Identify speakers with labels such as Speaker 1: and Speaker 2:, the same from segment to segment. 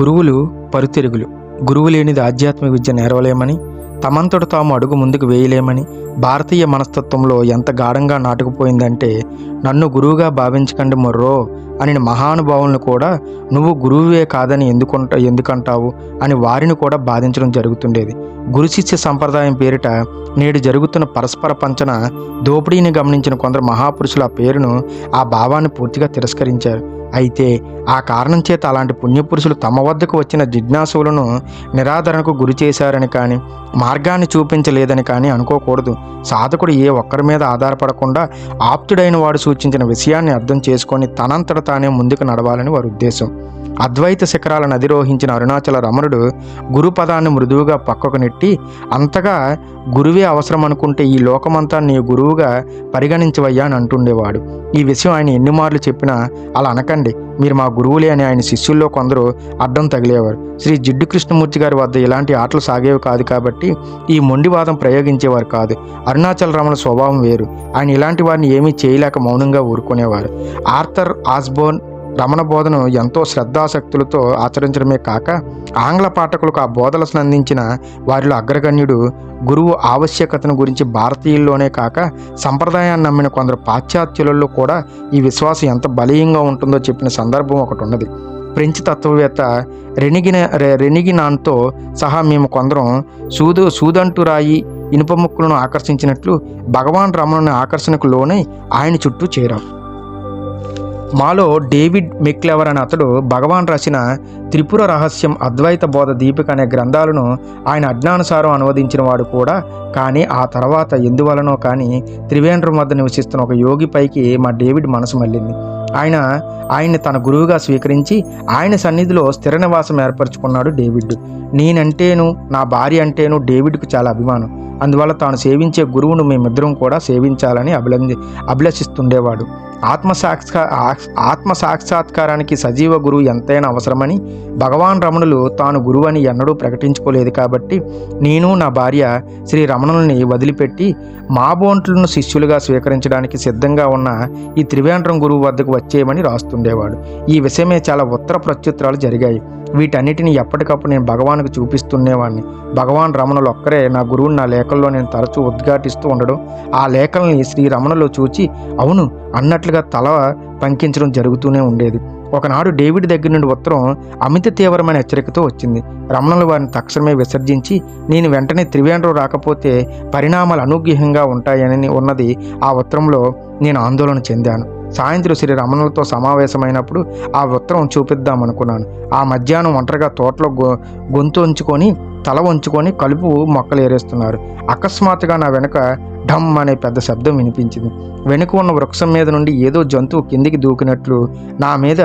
Speaker 1: గురువులు పరుతిరుగులు. గురువు లేనిది ఆధ్యాత్మిక విద్య నేరవలేమని తమంతట తాము అడుగు ముందుకు వేయలేమని భారతీయ మనస్తత్వంలో ఎంత గాఢంగా నాటుకుపోయిందంటే నన్ను గురువుగా భావించకండి మొర్రో అని మహానుభావులను కూడా నువ్వు గురువువే కాదని ఎందుకుంట ఎందుకంటావు అని వారిని కూడా బాధించడం జరుగుతుండేది. గురు శిష్య సంప్రదాయం పేరిట నేడు జరుగుతున్న పరస్పర పంచన దోపిడీని గమనించిన కొందరు మహాపురుషులు ఆ పేరును ఆ భావాన్ని పూర్తిగా తిరస్కరించారు. అయితే ఆ కారణం చేత అలాంటి పుణ్యపురుషులు తమ వద్దకు వచ్చిన జిజ్ఞాసులను నిరాదరణకు గురి చేశారని కానీ మార్గాన్ని చూపించలేదని కానీ అనుకోకూడదు. సాధకుడు ఏ ఒక్కరి మీద ఆధారపడకుండా ఆప్తుడైన వాడు సూచించిన విషయాన్ని అర్థం చేసుకొని తనంతట తానే ముందుకు నడవాలని వారి ఉద్దేశం. అద్వైత శిఖరాలను అధిరోహించిన అరుణాచల రమణుడు గురు పదాన్ని మృదువుగా పక్కకు నెట్టి అంతగా గురువే అవసరం అనుకుంటే ఈ లోకమంతా నీ గురువుగా పరిగణించవయ్యా అని అంటుండేవాడు. ఈ విషయం ఆయన ఎన్ని మార్లు చెప్పినా అలా అనకండి. మీరు మా గురువులే అని ఆయన శిష్యుల్లో కొందరు అడ్డం తగిలేవారు. శ్రీ జిడ్డు కృష్ణమూర్తి గారి వద్ద ఇలాంటి ఆటలు సాగేవి కాదు కాబట్టి ఈ మొండివాదం ప్రయోగించేవారు కాదు. అరుణాచల రమణ స్వభావం వేరు. ఆయన ఇలాంటి వారిని ఏమీ చేయలేక మౌనంగా ఊరుకునేవారు. ఆర్థర్ ఆస్బోర్న్ రమణ బోధను ఎంతో శ్రద్ధాశక్తులతో ఆచరించడమే కాక ఆంగ్ల పాఠకులకు ఆ బోధలను అందించిన వారిలో అగ్రగణ్యుడు గురువు ఆవశ్యకతను గురించి భారతీయుల్లోనే కాక సంప్రదాయాన్ని నమ్మిన కొందరు పాశ్చాత్యులలో కూడా ఈ విశ్వాసం ఎంత బలీయంగా ఉంటుందో చెప్పిన సందర్భం ఒకటి ఉన్నది. ఫ్రెంచ్ తత్వవేత్త రెనిగిన రెనిగినాన్తో సహా మేము కొందరం సూదు సూదంటు రాయి ఇనుప ముక్కులను ఆకర్షించినట్లు భగవాన్ రమణుని ఆకర్షణకు లోనై ఆయన చుట్టూ చేరాం. మాలో డేవిడ్ మెక్లెవర్ అనే అతడు భగవాన్ రాసిన త్రిపుర రహస్యం అద్వైత బోధ దీపిక అనే గ్రంథాలను ఆయన అజ్ఞానుసారం అనువదించిన వాడు కూడా. కానీ ఆ తర్వాత ఎందువలనో కానీ త్రివేంద్రం వద్ద నివసిస్తున్న ఒక యోగి పైకి మా డేవిడ్ మనసు మళ్ళింది. ఆయన ఆయన్ని తన గురువుగా స్వీకరించి ఆయన సన్నిధిలో స్థిర నివాసం ఏర్పరచుకున్నాడు డేవిడ్. నేనంటేను నా భార్య అంటేను డేవిడ్కు చాలా అభిమానం. అందువల్ల తాను సేవించే గురువును మేమిద్దరం కూడా సేవించాలని అభిలంది అభిలషిస్తుండేవాడు. ఆత్మ సాక్షా ఆత్మ సాక్షాత్కారానికి సజీవ గురువు ఎంతైనా అవసరమని భగవాన్ రమణులు తాను గురువు అని ఎన్నడూ ప్రకటించుకోలేదు కాబట్టి నేను నా భార్య శ్రీ రమణుల్ని వదిలిపెట్టి మా బోంట్లను శిష్యులుగా స్వీకరించడానికి సిద్ధంగా ఉన్న ఈ త్రివేంద్రం గురువు వద్దకు వచ్చేయమని రాస్తుండేవాడు. ఈ విషయమే చాలా ఉత్తర ప్రత్యుత్తరాలు జరిగాయి. వీటన్నిటిని ఎప్పటికప్పుడు నేను భగవాన్కు చూపిస్తుండేవాడిని భగవాన్ రమణులు ఒక్కరే నా గురువుని నా లేఖల్లో నేను తరచూ ఉద్ఘాటిస్తూ ఉండడం ఆ లేఖల్ని శ్రీ రమణులు చూచి అవును అన్నట్లుగా తల పంకించడం జరుగుతూనే ఉండేది. ఒకనాడు డేవిడ్ దగ్గర నుండి ఉత్తరం అమిత తీవ్రమైన హెచ్చరికతో వచ్చింది. రమణులు వారిని తక్షణమే విసర్జించి నేను వెంటనే త్రివేంద్రం రాకపోతే పరిణామాలు అనూహ్యంగా ఉంటాయని ఉన్నది ఆ ఉత్తరంలో నేను ఆందోళన చెందాను. సాయంత్రం శ్రీ రమణులతో సమావేశమైనప్పుడు ఆ ఉత్తరం చూపిద్దామనుకున్నాను. ఆ మధ్యాహ్నం ఒంటరిగా తోటలో గొ గొంతు ఉంచుకొని తల ఉంచుకొని కలుపు మొక్కలు ఏరేస్తున్నారు. అకస్మాత్తుగా నా వెనుక ఢమ్ అనే పెద్ద శబ్దం వినిపించింది. వెనుక ఉన్న వృక్షం మీద నుండి ఏదో జంతువు కిందికి దూకినట్లు నా మీద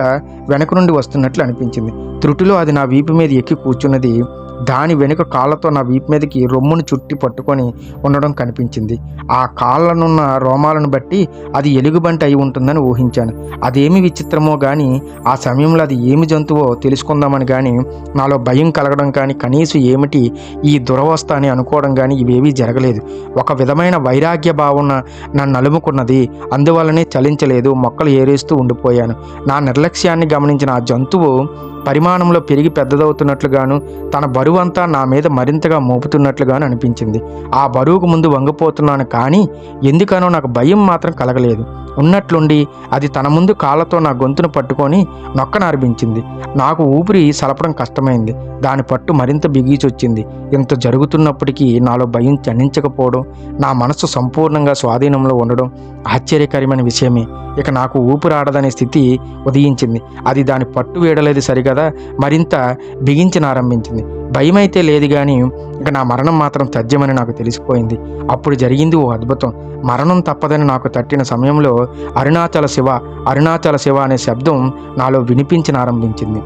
Speaker 1: వెనుక నుండి వస్తున్నట్లు అనిపించింది. త్రుటిలో అది నా వీపు మీద ఎక్కి కూర్చున్నది దాని వెనుక కాళ్ళతో నా వీపు మీదకి రొమ్మును చుట్టి పట్టుకొని ఉండడం కనిపించింది. ఆ కాళ్ళనున్న రోమాలను బట్టి అది ఎలుగుబంటి అయి ఉంటుందని ఊహించాను. అదేమి విచిత్రమో కానీ ఆ సమయంలో అది ఏమి జంతువో తెలుసుకుందామని కానీ నాలో భయం కలగడం కానీ కనీసం ఏమిటి ఈ దురవస్థ అని అనుకోవడం కానీ ఇవేవీ జరగలేదు. ఒక విధమైన వైరాగ్య భావన నన్ను నలుముకున్నది. అందువల్లనే చలించలేదు మొక్కలు ఏరేస్తూ ఉండిపోయాను. నా నిర్లక్ష్యాన్ని గమనించిన ఆ జంతువు పరిమాణంలో పెరిగి పెద్దదవుతున్నట్లుగాను తన బరువంతా నా మీద మరింతగా మోపుతున్నట్లుగాను అనిపించింది. ఆ బరువుకు ముందు వంగిపోతున్నాను కానీ ఎందుకనో నాకు భయం మాత్రం కలగలేదు. ఉన్నట్లుండి అది తన ముందు కాళ్ళతో నా గొంతును పట్టుకొని నొక్కనార్పించింది. నాకు ఊపిరి సలపడం కష్టమైంది. దాని పట్టు మరింత బిగిచొచ్చింది. ఇంత జరుగుతున్నప్పటికీ నాలో భయం చణించకపోవడం నా మనసు సంపూర్ణంగా స్వాధీనంలో ఉండడం ఆశ్చర్యకరమైన విషయమే. ఇక నాకు ఊపిరాడదనే స్థితి ఉదయించింది. అది దాని పట్టు వేయడలేదు సరిగదా మరింత బిగించనారంభించింది అయితే లేదు కానీ ఇక నా మరణం మాత్రం తథ్యమని నాకు తెలిసిపోయింది. అప్పుడు జరిగింది ఓ అద్భుతం. మరణం తప్పదని నాకు తట్టిన సమయంలో అరుణాచల శివ అరుణాచల శివ అనే శబ్దం నాలో వినిపించనారంభించింది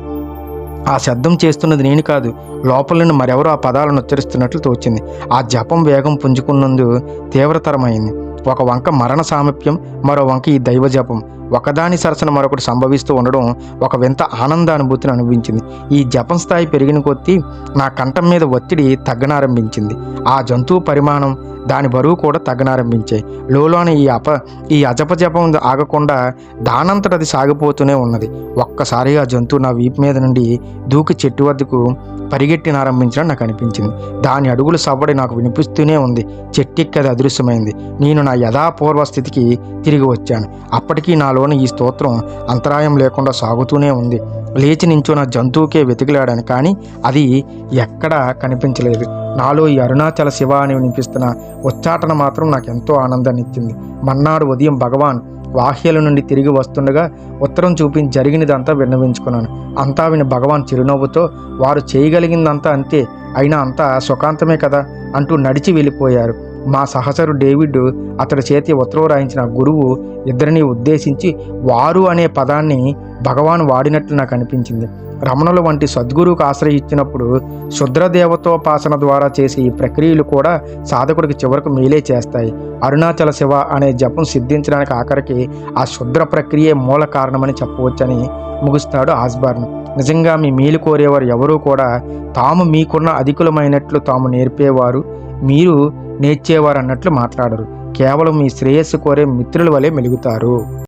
Speaker 1: ఆ శబ్దం చేస్తున్నది నేను కాదు లోపల నుండి మరెవరో ఆ పదాలను ఉచ్చరిస్తున్నట్లు తోచింది. ఆ జపం వేగం పుంజుకున్నందు తీవ్రతరమైంది. ఒక వంక మరణ సామీప్యం మరో వంక ఈ దైవ జపం ఒకదాని సరసన మరొకటి సంభవిస్తూ ఉండడం ఒక వింత ఆనందానుభూతిని అనిపించింది ఈ జపం స్థాయి పెరిగిన కొద్దీ నా కంఠం మీద ఒత్తిడి తగ్గనారంభించింది. ఆ జంతువు పరిమాణం దాని బరువు కూడా తగ్గనారంభించాయి. లోలోన ఈ అప ఈ అజప జపం ఆగకుండా దానంతట అది సాగిపోతూనే ఉన్నది. ఒక్కసారిగా ఆ జంతువు నా వీపు మీద నుండి దూకి చెట్టు వద్దకు పరిగెట్టినారంభించడం నాకు అనిపించింది. దాని అడుగులు సవ్వడి నాకు వినిపిస్తూనే ఉంది. చెట్టెక్కి అది అదృశ్యమైంది. నేను నా యథాపూర్వ స్థితికి తిరిగి వచ్చాను. అప్పటికీ నాలోని ఈ స్తోత్రం అంతరాయం లేకుండా సాగుతూనే ఉంది. లేచి నించున్న జంతువుకే వెతికిలాడాను కానీ అది ఎక్కడా కనిపించలేదు. నాలో ఈ అరుణాచల శివ అని వినిపిస్తున్న ఉచ్చాటన మాత్రం నాకు ఎంతో ఆనందాన్ని ఇచ్చింది మన్నాడు ఉదయం భగవాన్ వాహ్యల నుండి తిరిగి వస్తుండగా ఉత్తరం చూపించి జరిగినదంతా విన్నవించుకున్నాను. అంతా విని భగవాన్ చిరునవ్వుతో వారు చేయగలిగిందంతా అంతే అయినా అంతా సుఖాంతమే కదా అంటూ నడిచి వెళ్ళిపోయారు. మా సహచరు డేవిడ్ అతడి చేతి ఉత్తరం రాయించిన గురువు ఇద్దరిని ఉద్దేశించి వారు అనే పదాన్ని భగవాన్ వాడినట్లు నాకు అనిపించింది. రమణుల వంటి సద్గురువుకు ఆశ్రయించినప్పుడు శుద్రదేవతోపాసన ద్వారా చేసే ఈ ప్రక్రియలు కూడా సాధకుడికి చివరకు మేలే చేస్తాయి. అరుణాచల శివ అనే జపం సిద్ధించడానికి ఆఖరికి ఆ శుద్ర ప్రక్రియే మూల కారణమని చెప్పవచ్చని ముగుస్తాడు ఆస్బార్న్ నిజంగా మీ మేలు కోరేవారు ఎవరూ కూడా తాము మీకున్న అధికులమైనట్లు తాము నేర్పేవారు. మీరు నేర్చేవారు అన్నట్లు మాట్లాడరు. కేవలం మీ శ్రేయస్సు కోరే మిత్రుల వలె మెలుగుతారు.